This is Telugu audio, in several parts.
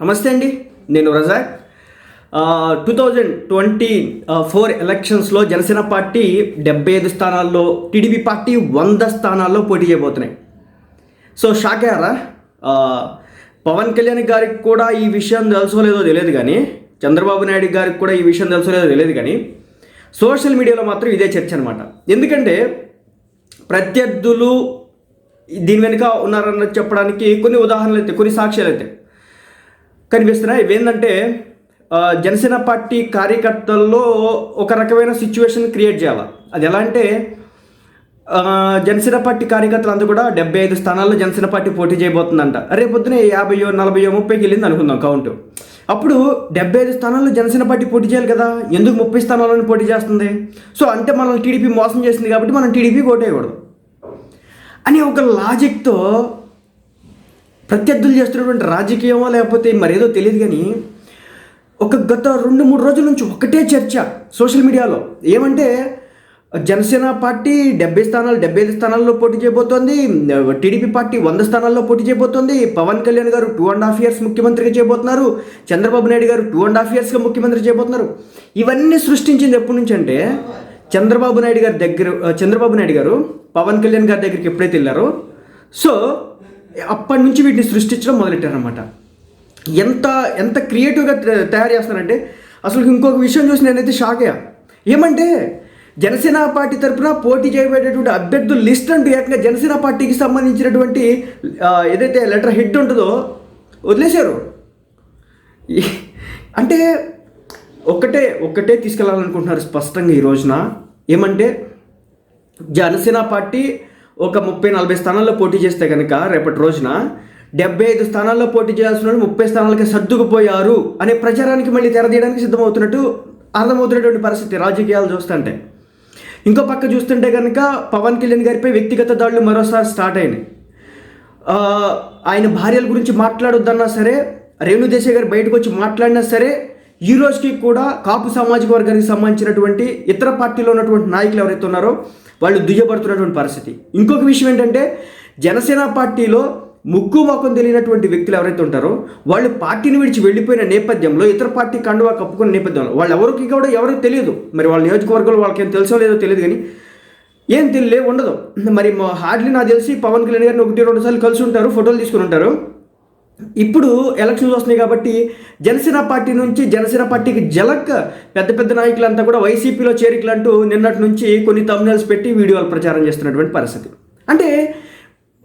నమస్తే అండి నేను Razak. Two thousand twenty four ఎలక్షన్స్లో జనసేన పార్టీ డెబ్బై ఐదు స్థానాల్లో టీడీపీ పార్టీ వంద స్థానాల్లో పోటీ చేయబోతున్నాయి. సో షాక్ అయ్యారా? పవన్ కళ్యాణ్ గారికి కూడా ఈ విషయం తెలుసో లేదో తెలియదు కానీ చంద్రబాబు నాయుడు గారికి కూడా ఈ విషయం తెలుసో లేదో తెలియదు కానీ సోషల్ మీడియాలో మాత్రం ఇదే చర్చ అనమాట ఎందుకంటే ప్రత్యర్థులు దీని వెనుక ఉన్నారన్న చెప్పడానికి కొన్ని ఉదాహరణలు అయితే కొన్ని సాక్ష్యాలు అయితే కనిపిస్తున్నాయి. ఇవేంటంటే జనసేన పార్టీ కార్యకర్తల్లో ఒక రకమైన సిచ్యువేషన్ క్రియేట్ చేయాలి. అది ఎలా అంటే జనసేన పార్టీ కార్యకర్తలు అంతా కూడా డెబ్బై ఐదు స్థానాల్లో జనసేన పార్టీ పోటీ చేయబోతుందంట. రేపు పొద్దున యాభైయో నలభైయో ముప్పైకి వెళ్ళింది అనుకుందాం కౌంట్ అప్పుడు డెబ్బై ఐదు స్థానాల్లో జనసేన పార్టీ పోటీ చేయాలి కదా. ఎందుకు ముప్పై స్థానాలను పోటీ చేస్తుంది? సో అంటే మనల్ని టీడీపీ మోసం చేసింది కాబట్టి మనం టీడీపీ ఓటేయకూడదు అని ఒక లాజిక్తో ప్రత్యర్థులు చేస్తున్నటువంటి రాజకీయమో లేకపోతే మరేదో తెలియదు కానీ ఒక గత రెండు మూడు రోజుల నుంచి ఒకటే చర్చ సోషల్ మీడియాలో. ఏమంటే జనసేన పార్టీ డెబ్బై స్థానాలు డెబ్బై ఐదు స్థానాల్లో పోటీ చేయబోతోంది. టీడీపీ పార్టీ వంద స్థానాల్లో పోటీ చేయబోతోంది. పవన్ కళ్యాణ్ గారు టూ అండ్ హాఫ్ ఇయర్స్ ముఖ్యమంత్రిగా చేయబోతున్నారు. చంద్రబాబు నాయుడు గారు టూ అండ్ హాఫ్ ఇయర్స్గా ముఖ్యమంత్రి చేయబోతున్నారు. ఇవన్నీ సృష్టించింది ఎప్పటి నుంచి అంటే చంద్రబాబు నాయుడు గారి దగ్గర చంద్రబాబు నాయుడు గారు పవన్ కళ్యాణ్ గారి దగ్గరికి ఎప్పుడైతే వెళ్ళారో సో అప్పటి నుంచి వీటిని సృష్టించడం మొదలెట్టారనమాట ఎంత ఎంత క్రియేటివ్గా తయారు చేస్తారంటే అసలు ఇంకొక విషయం చూసి నేనైతే షాక్ అయ్యా. ఏమంటే జనసేన పార్టీ తరఫున పోటీ చేయబడేటువంటి అభ్యర్థుల లిస్ట్ అంటూ ఏకంగా జనసేన పార్టీకి సంబంధించినటువంటి ఏదైతే లెటర్ హెడ్ ఉంటుందో వదిలేశారు. అంటే ఒక్కటే ఒక్కటే తీసుకెళ్ళాలనుకుంటున్నారు స్పష్టంగా ఈ రోజున. ఏమంటే జనసేన పార్టీ ఒక ముప్పై నలభై స్థానాల్లో పోటీ చేస్తే కనుక రేపటి రోజున డెబ్బై ఐదు స్థానాల్లో పోటీ చేయాల్సిన వాళ్ళు ముప్పై స్థానాలకి సర్దుకుపోయారు అనే ప్రచారానికి మళ్ళీ తెరదీయడానికి సిద్ధమవుతున్నట్టు అర్థమవుతున్నటువంటి పరిస్థితి రాజకీయాలు చూస్తుంటే. ఇంకో పక్క చూస్తుంటే కనుక పవన్ కళ్యాణ్ గారిపై వ్యక్తిగత దాడులు మరోసారి స్టార్ట్ అయినాయి. ఆయన భార్యల గురించి మాట్లాడొద్దన్నా సరే రేణుదేశాయ్ గారు బయటకు వచ్చి మాట్లాడినా సరే ఈ రోజుకి కూడా కాపు సామాజిక వర్గానికి సంబంధించినటువంటి ఇతర పార్టీలో ఉన్నటువంటి నాయకులు ఎవరైతే ఉన్నారో వాళ్ళు దుయ్యబడుతున్నటువంటి పరిస్థితి. ఇంకొక విషయం ఏంటంటే జనసేన పార్టీలో ముక్కు మొక్కం తెలియనటువంటి వ్యక్తులు ఎవరైతే ఉంటారో వాళ్ళు పార్టీని విడిచి వెళ్ళిపోయిన నేపథ్యంలో ఇతర పార్టీ కండువా కప్పుకున్న నేపథ్యంలో వాళ్ళు ఎవరికి కూడా ఎవరికి తెలియదు. మరి వాళ్ళ నియోజకవర్గంలో వాళ్ళకి ఏం తెలుసో లేదో తెలియదు కానీ ఏం తెలియలే ఉండదు. మరి హార్డ్లీ నాకు తెలిసి పవన్ కళ్యాణ్ గారిని ఒకటి రెండు సార్లు కలిసి ఉంటారు ఫోటోలు తీసుకుని ఉంటారు. ఇప్పుడు ఎలక్షన్స్ వస్తున్నాయి కాబట్టి జనసేన పార్టీ నుంచి జనసేన పార్టీకి జలక్ పెద్ద పెద్ద నాయకులంతా కూడా వైసీపీలో చేరికలంటూ నిన్నటి నుంచి కొన్ని తమ్నెల్స్ పెట్టి వీడియోలు ప్రచారం చేస్తున్నటువంటి పరిస్థితి. అంటే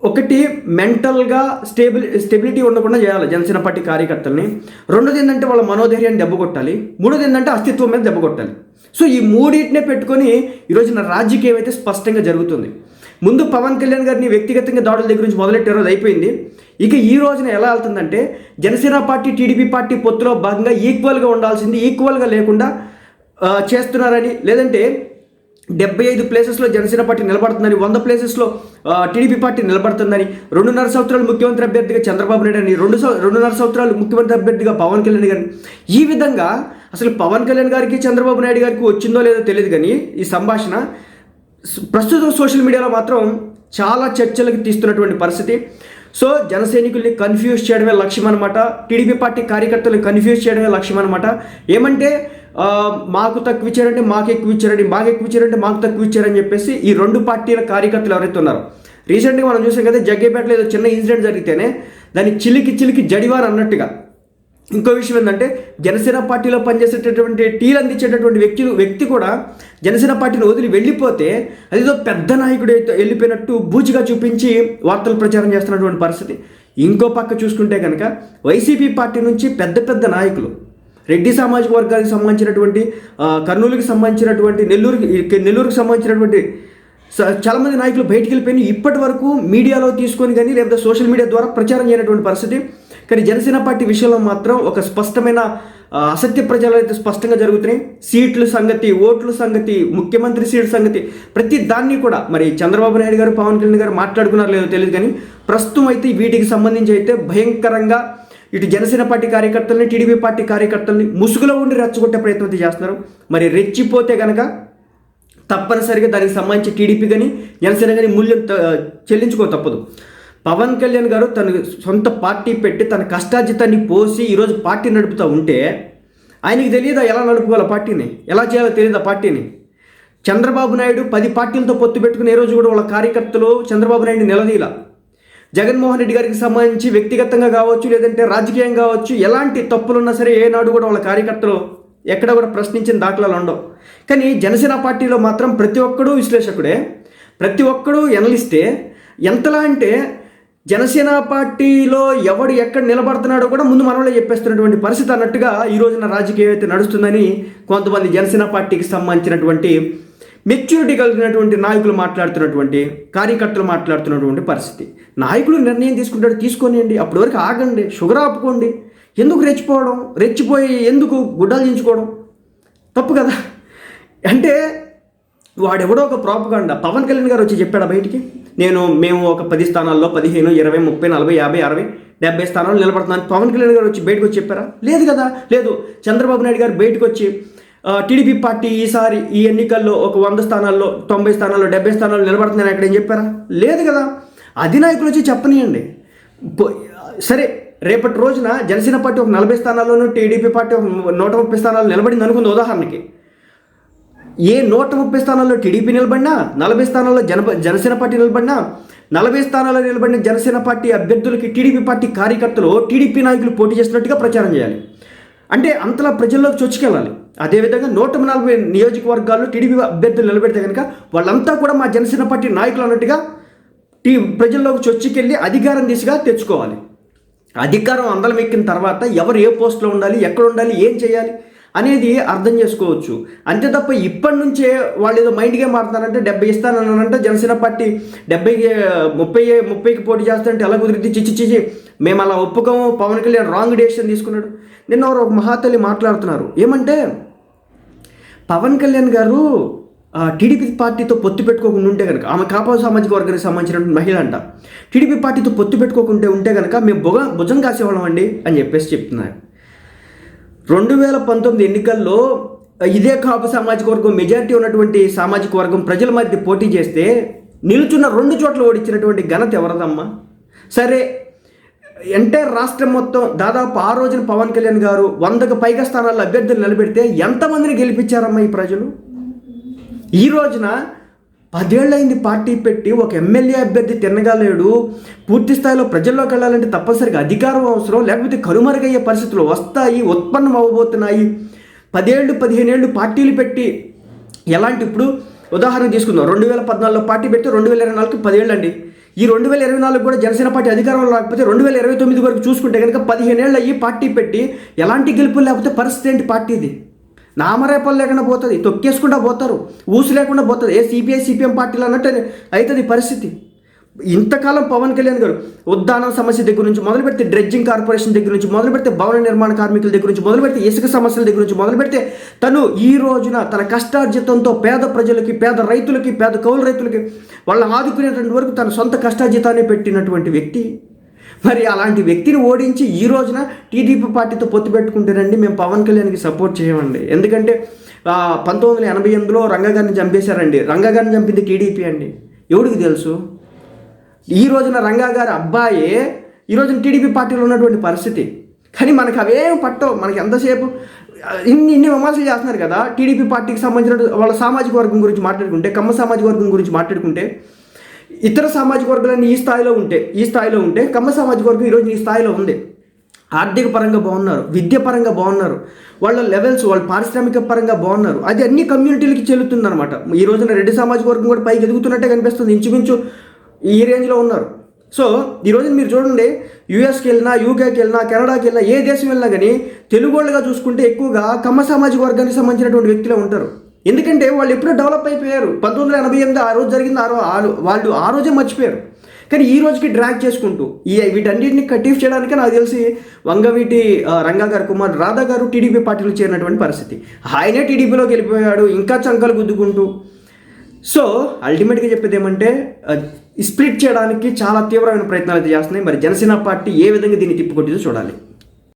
ఒకటి మెంటల్గా స్టేబిల్ స్టెబిలిటీ ఉండకుండా చేయాలి జనసేన పార్టీ కార్యకర్తల్ని. రెండోది ఏంటంటే వాళ్ళ మనోధైర్యాన్ని దెబ్బ కొట్టాలి. మూడోది ఏంటంటే అస్తిత్వం మీద దెబ్బ కొట్టాలి. సో ఈ మూడింటినే పెట్టుకొని ఈరోజు నా రాజకీయం అయితే స్పష్టంగా జరుగుతుంది. ముందు పవన్ కళ్యాణ్ గారిని వ్యక్తిగతంగా దాడుల దగ్గర నుంచి మొదలెట్టారో అది అయిపోయింది. ఇక ఈ రోజున ఎలా వెళ్తుందంటే జనసేన పార్టీ టీడీపీ పార్టీ పొత్తులో భాగంగా ఈక్వల్గా ఉండాల్సింది ఈక్వల్గా లేకుండా చేస్తున్నారని లేదంటే డెబ్బై ఐదు ప్లేసెస్లో జనసేన పార్టీ నిలబడుతుందని వంద ప్లేసెస్లో టీడీపీ పార్టీ నిలబడుతుందని రెండున్నర సంవత్సరాలు ముఖ్యమంత్రి అభ్యర్థిగా చంద్రబాబు నాయుడు అని రెండు రెండున్నర సంవత్సరాలు ముఖ్యమంత్రి అభ్యర్థిగా పవన్ కళ్యాణ్ గారిని. ఈ విధంగా అసలు పవన్ కళ్యాణ్ గారికి చంద్రబాబు నాయుడు గారికి వచ్చిందో లేదో తెలియదు కానీ ఈ సంభాషణ ప్రస్తుతం సోషల్ మీడియాలో మాత్రం చాలా చర్చలకు తీస్తున్నటువంటి పరిస్థితి. సో జనసైనికుల్ని కన్ఫ్యూజ్ చేయడమే లక్ష్యం అనమాట టీడీపీ పార్టీ కార్యకర్తలను కన్ఫ్యూజ్ చేయడమే లక్ష్యం అనమాట ఏమంటే మాకు తక్కువ ఇచ్చారంటే మాకు ఎక్కువ ఇచ్చారండి మాకు ఎక్కువ ఇచ్చారంటే మాకు తక్కువ ఇచ్చారని చెప్పేసి ఈ రెండు పార్టీల కార్యకర్తలు ఎవరైతే ఉన్నారో. రీసెంట్గా మనం చూసాం కదా జగ్గేపేటలో ఏదో చిన్న ఇన్సిడెంట్ జరిగితేనే దాన్ని చిలికి చిలికి జడివారు అన్నట్టుగా. ఇంకో విషయం ఏంటంటే జనసేన పార్టీలో పనిచేసేటటువంటి టీలు అందించేటటువంటి వ్యక్తులు వ్యక్తి కూడా జనసేన పార్టీని వదిలి వెళ్ళిపోతే అదేదో పెద్ద నాయకుడు వెళ్ళిపోయినట్టు బూచిగా చూపించి వార్తలు ప్రచారం చేస్తున్నటువంటి పరిస్థితి. ఇంకో పక్క చూసుకుంటే కనుక వైసీపీ పార్టీ నుంచి పెద్ద పెద్ద నాయకులు రెడ్డి సామాజిక వర్గానికి సంబంధించినటువంటి కర్నూలుకి సంబంధించినటువంటి నెల్లూరుకి నెల్లూరుకి సంబంధించినటువంటి చాలామంది చాలా మంది నాయకులు బయటికి వెళ్ళిపోయిన ఇప్పటి వరకు మీడియాలో తీసుకొని కానీ లేదా సోషల్ మీడియా ద్వారా ప్రచారం చేయనటువంటి పరిస్థితి. కానీ జనసేన పార్టీ విషయంలో మాత్రం ఒక స్పష్టమైన అసత్య ప్రజలు అయితే స్పష్టంగా జరుగుతున్నాయి. సీట్ల సంగతి ఓట్ల సంగతి ముఖ్యమంత్రి సీట్ సంగతి ప్రతి దాన్ని కూడా మరి చంద్రబాబు నాయుడు గారు పవన్ కళ్యాణ్ గారు మాట్లాడుకున్నారో లేదో తెలియదు కానీ ప్రస్తుతం అయితే వీటికి సంబంధించి అయితే భయంకరంగా ఇటు జనసేన పార్టీ కార్యకర్తల్ని టీడీపీ పార్టీ కార్యకర్తల్ని ముసుగులో ఉండి రెచ్చగొట్టే ప్రయత్నం అయితే చేస్తున్నారు. మరి రెచ్చిపోతే కనుక తప్పనిసరిగా దానికి సంబంధించి టీడీపీ కానీ జనసేన కానీ మూల్యం చెల్లించుకో తప్పదు. పవన్ కళ్యాణ్ గారు తన సొంత పార్టీ పెట్టి తన కష్టార్జితాన్ని పోసి ఈరోజు పార్టీ నడుపుతూ ఉంటే ఆయనకి తెలియదా ఎలా నడుపుకోవాలో పార్టీని? ఎలా చేయాలో తెలియదా పార్టీని? చంద్రబాబు నాయుడు పది పార్టీలతో పొత్తు పెట్టుకుని ఏ రోజు కూడా వాళ్ళ కార్యకర్తలు చంద్రబాబు నాయుడు నిలదీల జగన్మోహన్ రెడ్డి గారికి సంబంధించి వ్యక్తిగతంగా కావచ్చు లేదంటే రాజకీయం కావచ్చు ఎలాంటి తప్పులున్నా సరే ఏనాడు కూడా వాళ్ళ కార్యకర్తలు ఎక్కడ కూడా ప్రశ్నించిన దాఖలాలు ఉండవు. కానీ జనసేన పార్టీలో మాత్రం ప్రతి ఒక్కడూ విశ్లేషకుడే. ప్రతి ఒక్కడూ ఎనలిస్తే ఎంతలా అంటే జనసేన పార్టీలో ఎవడు ఎక్కడ నిలబడుతున్నాడో కూడా ముందు మనలో చెప్పేస్తున్నటువంటి పరిస్థితి అన్నట్టుగా ఈ రోజున రాజకీయం అయితే నడుస్తుందని కొంతమంది జనసేన పార్టీకి సంబంధించినటువంటి మెచ్యూరిటీ కలిగినటువంటి నాయకులు మాట్లాడుతున్నటువంటి కార్యకర్తలు మాట్లాడుతున్నటువంటి పరిస్థితి. నాయకులు నిర్ణయం తీసుకుంటాడు తీసుకొనియండి. అప్పటి వరకు ఆగండి షుగర్ ఆపుకోండి. ఎందుకు రెచ్చిపోవడం? రెచ్చిపోయి ఎందుకు గుడ్డలు దించుకోవడం? తప్పు కదా. అంటే వాడెవడో ఒక ప్రాపగాండ పవన్ కళ్యాణ్ గారు వచ్చి చెప్పాడు బయటికి? నేను మేము ఒక పది స్థానాల్లో పదిహేను ఇరవై ముప్పై నలభై యాభై అరవై డెబ్బై స్థానాలు నిలబడుతున్నాను పవన్ కళ్యాణ్ గారు వచ్చి బయటకు వచ్చి చెప్పారా? లేదు కదా. లేదు. చంద్రబాబు నాయుడు గారు బయటకు వచ్చి టీడీపీ పార్టీ ఈసారి ఈ ఎన్నికల్లో ఒక వంద స్థానాల్లో తొంభై స్థానాల్లో డెబ్బై స్థానాల్లో నిలబడుతుందని అక్కడ ఏం చెప్పారా? లేదు కదా. అధినాయకులు వచ్చి చెప్పనియండి. సరే రేపటి రోజున జనసేన పార్టీ ఒక నలభై స్థానాల్లోనూ టీడీపీ పార్టీ ఒక నూట ముప్పై స్థానాలు నిలబడింది అనుకుంది ఉదాహరణకి. ఏ నూట ముప్పై స్థానాల్లో టీడీపీ నిలబడినా నలభై స్థానాల్లో జన జనసేన పార్టీ నిలబడినా నలభై స్థానాల్లో నిలబడిన జనసేన పార్టీ అభ్యర్థులకి టీడీపీ పార్టీ కార్యకర్తలు టీడీపీ నాయకులు పోటీ చేస్తున్నట్టుగా ప్రచారం చేయాలి. అంటే అంతలా ప్రజల్లోకి చొచ్చుకెళ్ళాలి. అదేవిధంగా నూట నలభై నియోజకవర్గాల్లో టీడీపీ అభ్యర్థులు నిలబెడితే కనుక వాళ్ళంతా కూడా మా జనసేన పార్టీ నాయకులు అన్నట్టుగా టీ ప్రజల్లోకి చొచ్చుకెళ్ళి అధికారం దిశగా తెచ్చుకోవాలి. అధికారం అందలం ఎక్కిన తర్వాత ఎవరు ఏ పోస్ట్లో ఉండాలి ఎక్కడ ఉండాలి ఏం చేయాలి? అనేది అర్థం చేసుకోవచ్చు. అంతే తప్ప ఇప్పటి నుంచే వాళ్ళు ఏదో మైండ్ గేమ్ ఆడుతున్నారంటే డెబ్బై ఇస్తానన్నారంటే జనసేన పార్టీ డెబ్బై ముప్పై ముప్పైకి పోటీ చేస్తారంటే ఎలా కుదిరిద్ది? చిచ్చి చిచ్చి. మేము అలా ఒప్పుకోము. పవన్ కళ్యాణ్ రాంగ్ డెసిషన్ తీసుకున్నాడు. నిన్న ఒక మహాతల్లి మాట్లాడుతున్నారు. ఏమంటే పవన్ కళ్యాణ్ గారు టీడీపీ పార్టీతో పొత్తు పెట్టుకోకుండా ఉంటే కనుక ఆమె కాపా సామాజిక వర్గానికి సంబంధించిన మహిళ అంట. టీడీపీ పార్టీతో పొత్తు పెట్టుకోకుంటే ఉంటే కనుక మేము భుజం కాసేవాళ్ళం అండి అని చెప్పేసి చెప్తున్నారు. రెండు వేల పంతొమ్మిది ఎన్నికల్లో ఇదే కాపు సామాజిక వర్గం మెజారిటీ ఉన్నటువంటి సామాజిక వర్గం ప్రజల మధ్య పోటీ చేస్తే నిలుచున్న రెండు చోట్ల ఓడించినటువంటి ఘనత ఎవరదమ్మా? సరే ఎంటైర్ రాష్ట్రం మొత్తం దాదాపు ఆ రోజున పవన్ కళ్యాణ్ గారు వందకు పైగా స్థానాల్లో అభ్యర్థులు నిలబెడితే ఎంతమందిని గెలిపించారమ్మా ఈ ప్రజలు? ఈ రోజున పదేళ్ళైంది పార్టీ పెట్టి ఒక ఎమ్మెల్యే అభ్యర్థి తిన్నగలేడు పూర్తి స్థాయిలో ప్రజల్లోకి వెళ్ళాలంటే తప్పనిసరిగా అధికారం అవసరం లేకపోతే కరుమరుగయ్యే పరిస్థితులు వస్తాయి ఉత్పన్నం అవ్వబోతున్నాయి. పదేళ్ళు పదిహేనేళ్ళు పార్టీలు పెట్టి ఎలాంటి ఇప్పుడు ఉదాహరణ తీసుకుందాం. రెండు వేల పద్నాలుగులో పార్టీ పెట్టి రెండు వేల ఇరవై నాలుగు పదేళ్ళు అండి ఈ రెండు వేల ఇరవై నాలుగు కూడా జనసేన పార్టీ అధికారంలో రాకపోతే రెండు వేల ఇరవై తొమ్మిది వరకు చూసుకుంటే కనుక పదిహేనేళ్ళు అయ్యి పార్టీ పెట్టి ఎలాంటి గెలుపులు లేకపోతే పరిస్థితి ఏంటి పార్టీది? నామరేపలు లేకుండా పోతుంది తొక్కేసుకుంటా పోతారు ఊసు లేకుండా పోతుంది. ఏ సిపిఐ సిపిఎం పార్టీలు అన్నట్టు అవుతుంది పరిస్థితి. ఇంతకాలం పవన్ కళ్యాణ్ గారు ఉద్దానం సమస్య దగ్గర నుంచి మొదలు పెడితే డ్రెడ్జింగ్ కార్పొరేషన్ దగ్గర నుంచి మొదలు పెడితే భవన నిర్మాణ కార్మికుల దగ్గర నుంచి మొదలు పెడితే ఇసుక సమస్యల దగ్గర నుంచి మొదలు పెడితే తను ఈ రోజున తన కష్టార్జితంతో పేద ప్రజలకి పేద రైతులకి పేద కౌలు రైతులకి వాళ్ళని ఆదుకునేటువంటి వరకు తన సొంత కష్టార్జితాన్ని పెట్టినటువంటి వ్యక్తి. మరి అలాంటి వ్యక్తిని ఓడించి ఈ రోజున టీడీపీ పార్టీతో పొత్తు పెట్టుకుంటేనండి మేము పవన్ కళ్యాణ్కి సపోర్ట్ చేయమండి. ఎందుకంటే పంతొమ్మిది వందల ఎనభై ఎనిమిదిలో రంగగారిని చంపేశారండి. రంగగారిని చంపింది టీడీపీ అండి. ఎవడికి తెలుసు? ఈ రోజున రంగా గారి అబ్బాయే ఈ రోజున టీడీపీ పార్టీలో ఉన్నటువంటి పరిస్థితి. కానీ మనకు అవేం పట్టవు. మనకి ఎంతసేపు ఇన్ని ఇన్ని విమర్శలు చేస్తున్నారు కదా. టీడీపీ పార్టీకి సంబంధించిన వాళ్ళ సామాజిక వర్గం గురించి మాట్లాడుకుంటే కమ్మ సామాజిక వర్గం గురించి మాట్లాడుకుంటే ఇతర సామాజిక వర్గాలన్నీ ఈ స్థాయిలో ఉంటే ఈ స్థాయిలో ఉంటే కమ్మ సామాజిక వర్గం ఈరోజు ఈ స్థాయిలో ఉంది. ఆర్థిక పరంగా బాగున్నారు విద్య పరంగా బాగున్నారు వాళ్ళ లెవెల్స్ వాళ్ళ పారిశ్రామిక పరంగా బాగున్నారు. అది అన్ని కమ్యూనిటీలకి చెల్లుతుంది అనమాట ఈ రోజున రెడ్డి సామాజిక వర్గం కూడా పైకి ఎదుగుతున్నట్టే కనిపిస్తుంది ఇంచుమించు ఈ రేంజ్లో ఉన్నారు. సో ఈ రోజున మీరు చూడండి యూఎస్కి వెళ్ళినా యూకేకి వెళ్ళినా కెనడాకి వెళ్ళినా ఏ దేశం వెళ్ళినా కానీ తెలుగు వాళ్ళుగా చూసుకుంటే ఎక్కువగా కమ్మ సామాజిక వర్గానికి సంబంధించినటువంటి వ్యక్తులే ఉంటారు. ఎందుకంటే వాళ్ళు ఎప్పుడో డెవలప్ అయిపోయారు. పంతొమ్మిది వందల ఎనభై ఎనిమిది ఆ రోజు జరిగింది ఆ రోజు ఆ వాళ్ళు ఆ రోజే మర్చిపోయారు. కానీ ఈ రోజుకి డ్రాగ్ చేసుకుంటూ ఈ వీటన్నిటిని కట్టిఫ్ చేయడానికి నాకు తెలిసి వంగవీటి రంగా గారు కుమార్ రాధా గారు టీడీపీ పార్టీలో చేరినటువంటి పరిస్థితి. ఆయనే టీడీపీలోకి వెళ్ళిపోయాడు ఇంకా చంకలు గుద్దుకుంటూ. సో అల్టిమేట్గా చెప్పేది ఏమంటే స్ప్లిట్ చేయడానికి చాలా తీవ్రమైన ప్రయత్నాలు అయితే చేస్తున్నాయి. మరి జనసేన పార్టీ ఏ విధంగా దీన్ని తిప్పుకొట్టిందో చూడాలి.